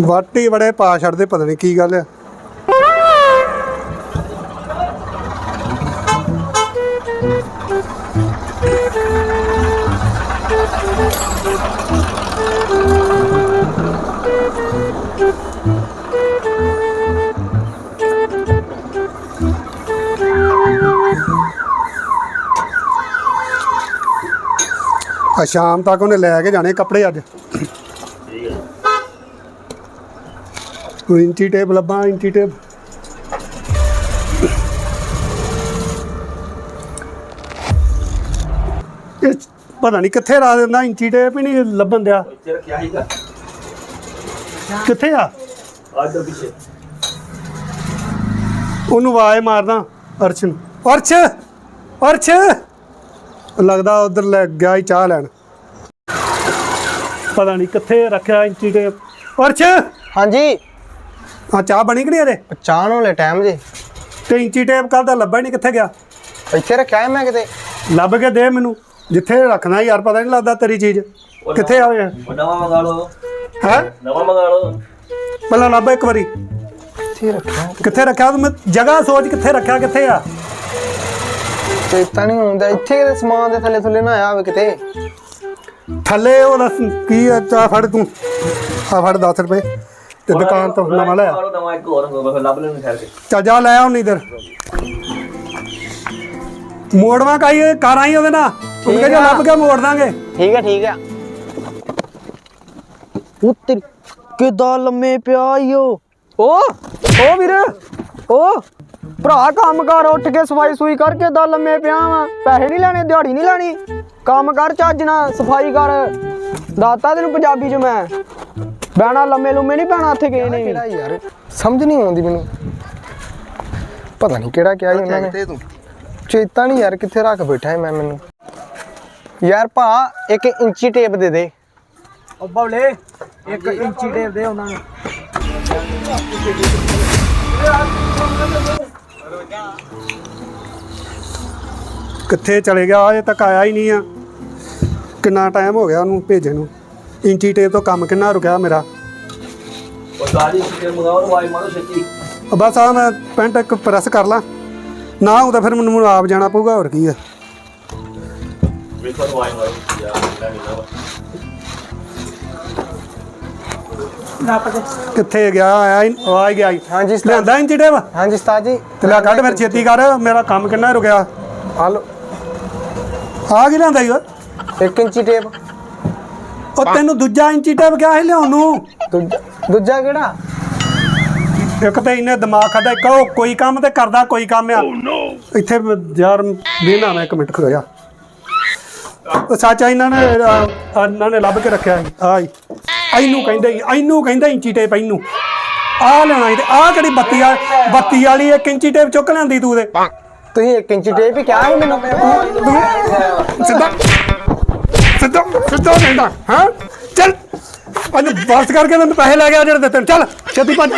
ਵਾਟੀ ਬੜੇ ਪਾ ਛੱਡਦੇ, ਪਤਾ ਨਹੀਂ ਕੀ ਗੱਲ ਆ ਸ਼ਾਮ ਤੱਕ ਉਹਨੇ ਲੈ ਕੇ ਜਾਣੇ ਕੱਪੜੇ ਅੱਜ। ਕੋਈ ਇੰਚੀ ਟੇਪ ਲੱਭਾਂ ਇੰਚੀ ਟੇਪ। ਇਹ ਪਤਾ ਨਹੀਂ ਕਿੱਥੇ ਲਾ ਦਿੰਦਾ ਇੰਚੀ ਟੇਪ ਹੀ ਨਹੀਂ ਲੱਭਣ ਦਿਆ। ਇੱਥੇ ਰੱਖਿਆ ਸੀਗਾ। ਕਿੱਥੇ ਆ? ਆਦਰ ਪਿੱਛੇ। ਉਹਨੂੰ ਆਵਾਜ਼ ਮਾਰਦਾ ਅਰਸ਼ ਨੂੰ। ਅਰਸ਼ ਅਰਸ਼। ਲੱਗਦਾ ਉਧਰ ਲੈ ਗਿਆ ਹੀ ਚਾਹ ਲੈਣ। ਪਤਾ ਨਹੀਂ ਕਿੱਥੇ ਰੱਖਿਆ ਇੰਚੀ ਟੇਪ। ਅਰਸ਼। ਹਾਂਜੀ। ਆ ਚਾਹ ਬਣੀ ਕਿ ਨਹੀਂ ਇਹਦੇ ਚਾਹਣ ਵਾਲੇ ਟਾਈਮ ਜੇ। ਤੇ ਇੰਚੀ ਟੇਪ ਕੱਲ ਦਾ ਲੱਭਾ ਹੀ ਨਹੀਂ ਕਿੱਥੇ ਗਿਆ? ਇੱਥੇ ਰੱਖਿਆ ਹੈ ਮੈਂ ਕਿਤੇ। ਲੱਭ ਕੇ ਦੇ ਮੈਨੂੰ। ਜਿੱਥੇ ਰੱਖਣਾ ਯਾਰ ਪਤਾ ਨਹੀਂ ਲੱਗਦਾ ਤੇਰੀ ਚੀਜ਼। ਕਿੱਥੇ ਆ ਹੈ ਉਹ ਨਵਾਂ ਮੰਗਾ ਲਓ। ਹੈ? ਨਵਾਂ ਮੰਗਾ ਲਓ। ਪਹਿਲਾਂ ਲੱਭ ਇੱਕ ਵਾਰੀ। ਇੱਥੇ ਰੱਖਿਆ ਕਿੱਥੇ ਰੱਖਿਆ? ਤੂੰ ਮੈਂ ਜਗ੍ਹਾ ਸੋਚ ਕਿੱਥੇ ਰੱਖਿਆ ਕਿੱਥੇ ਆ? ਚੇਤਾ ਨਹੀਂ ਆਉਂਦਾ ਇੱਥੇ ਕਿਤੇ ਸਮਾਨ ਦੇ ਥੱਲੇ ਥੱਲੇ ਨਾ ਆਇਆ ਹੋਵੇ ਕਿਤੇ। ਥੱਲੇ ਉਹ ਦੱਸ ਕੀ ਆ? ਚਾਹ ਫੜ ਤੂੰ। ਆ ਫੜ 10 ਰੁਪਏ। ਤੇ ਦੁਕਾਨ ਤੋਂ ਨਵਾਂ ਲੈ ਆ। ਲਓ ਨਵਾਂ ਇੱਕ ਹੋਰ ਹੋਵੇ ਫਿਰ ਲੱਭ ਲੈਣ ਠਹਿਰ ਕੇ। ਚੱਲ ਜਾ ਲੈ ਆਉਂ ਇਧਰ। ਮੋੜਵਾ ਕਾਈ ਕਰ ਆਈ ਉਹਦੇ ਨਾਲ ਉਹਨੂੰ ਆ। ਲੱਭ ਕੇ ਮੋੜ ਦਾਂਗੇ। ਠੀਕ ਹੈ ਠੀਕ ਹੈ ਉੱਤਰ ਕਿਦਾਂ ਲੰਮੇ ਪਿਆ ਈ ਓ? ਓ ਓ ਵੀਰ ਓ ਭਰਾ ਕੰਮ ਕਰ ਉੱਠ ਕੇ ਸਫ਼ਾਈ ਸੂਈ ਕਰਕੇ ਦਾ ਲੰਮੇ ਪਿਆ ਵਾ? ਪੈਸੇ ਨਹੀਂ ਲੈਣੇ ਦਿਹਾੜੀ ਨਹੀਂ ਲੈਣੀ? ਕੰਮ ਕਰ ਚੱਜ ਨਾਲ ਸਫ਼ਾਈ ਕਰ। ਦਾਤਾ ਤੈਨੂੰ ਪੰਜਾਬੀ ਚ ਮੈਂ। ਬਹਿਣਾ ਲੰਮੇ ਲੁੰਮੇ ਨਹੀਂ ਪੈਣਾ ਇੱਥੇ ਕਿਸੇ ਨੇ ਯਾਰ? ਸਮਝ ਨਹੀਂ ਆਉਂਦੀ ਮੈਨੂੰ। ਪਤਾ ਨਹੀਂ ਕਿਹੜਾ ਕਿਹਾ ਸੀ ਉਹਨਾਂ ਨੇ। ਚੇਤਾ ਨਹੀਂ ਯਾਰ ਕਿੱਥੇ ਰੱਖ ਬੈਠਾ ਹੈ ਮੈਂ ਮੈਨੂੰ। ਯਾਰ ਭਾ ਇੱਕ ਇੰਚੀ ਟੇਪ ਦੇ ਦੇ। ਉਹ ਬਵਲੇ ਇੱਕ ਇੰਚੀ ਟੇਪ ਦੇ ਉਹਨਾਂ ਨੂੰ। ਕਿੱਥੇ ਚਲੇ ਗਿਆ? ਅਜੇ ਤੱਕ ਆਇਆ ਹੀ ਨਹੀਂ ਆ। ਕਿੰਨਾ ਟਾਈਮ ਹੋ ਗਿਆ ਉਹਨੂੰ ਭੇਜੇ ਨੂੰ? ਇੰਚੀ ਟੇਪ ਤੋਂ ਕੰਮ ਕਿੰਨਾ ਰੁਕਿਆ ਮੇਰਾ? ਵਾਈ ਬਸ ਆ ਮੈਂ ਪੈਂਟ ਇੱਕ ਪ੍ਰੈਸ ਕਰ ਲਾਂ। ਨਾ ਹੁੰਦਾ ਫਿਰ ਮੈਨੂੰ ਆਪ ਜਾਣਾ ਪਊਗਾ ਹੋਰ ਕੀ ਆ। ਵੇਖੋ ਵਾਈ ਮਾਰੋ ਯਾਰ ਕਿੱਥੇ ਗਿਆ ਆਇਆ ਹੀ ਉਹ ਆ ਹੀ ਗਿਆ। ਹੀ। ਹਾਂਜੀ ਉਸਤਾਦ। ਲਿਆਂਦਾ ਇੰਚੀ ਟੇਪ? ਹਾਂਜੀ ਉਸਤਾਦ ਜੀ। ਤੇ ਲੈ ਕੱਢ ਫਿਰ ਛੇਤੀ ਕਰ ਮੇਰਾ ਕੰਮ ਕਿੰਨਾ ਰੁਕਿਆ। ਆ ਲਓ ਆ ਕੀ ਲਿਆਂਦਾ ਈ ਓਏ ਇੱਕ ਇੰਚੀ ਟੇਪ। ਉਹ ਤੈਨੂੰ ਦੂਜਾ ਇੰਚੀ ਟੇਪ ਕਿਹਾ ਸੀ ਲਿਆਉਣ ਨੂੰ? ਦੂਜਾ ਦੂਜਾ ਕਿਹੜਾ? ਇੱਕ ਤੇ ਇਹਨੇ ਦਿਮਾਗ ਖਾਦਾ ਇੱਕ ਉਹ ਕੋਈ ਕੰਮ ਤੇ ਕਰਦਾ ਕੋਈ ਕੰਮ ਆ। ਇੱਥੇ ਮ- ਯਾਰ ਦੇਣਾ ਮੈਂ ਇੱਕ ਮਿੰਟ ਖੜੋ ਜਾ। ਉਹ ਸੱਚ ਇਹਨਾਂ ਨੇ ਇਹਨਾਂ ਨੇ ਲੱਭ ਕੇ ਰੱਖਿਆ ਸੀ। ਆਈ ਇਹਨੂੰ ਕਹਿੰਦੇ ਇਹਨੂੰ ਕਹਿੰਦਾ ਇੰਚੀ ਟੇਪ ਇਹਨੂੰ ਆ ਲੈਣਾ ਸੀ ਤੇ ਆ ਕਿਹੜੀ ਬੱਤੀ ਆ ਬੱਤੀ ਵਾਲੀ ਇੱਕ ਇੰਚੀ ਟੇਪ ਚੁੱਕ ਲੈਂਦੀ ਤੂੰ ਦੇ ਤੁਸੀਂ ਇੱਕ ਇੰਚੀ ਟੇਪ ਹੀ ਕਿਹਾ ਸੀ ਮੈਨੂੰ। ਸਿੱਧਾ ਸਿੱਧਾ ਸਿੱਧਾ ਹਾਂ? ਚੱਲ ਇਹਨੂੰ ਬਸ ਕਰਕੇ ਤੈਨੂੰ ਪੈਸੇ ਲੈ ਗਿਆ ਜਿਹੜੇ ਦਿੱਤੇ ਚੱਲ, ਛੇਤੀ ਭੱਜ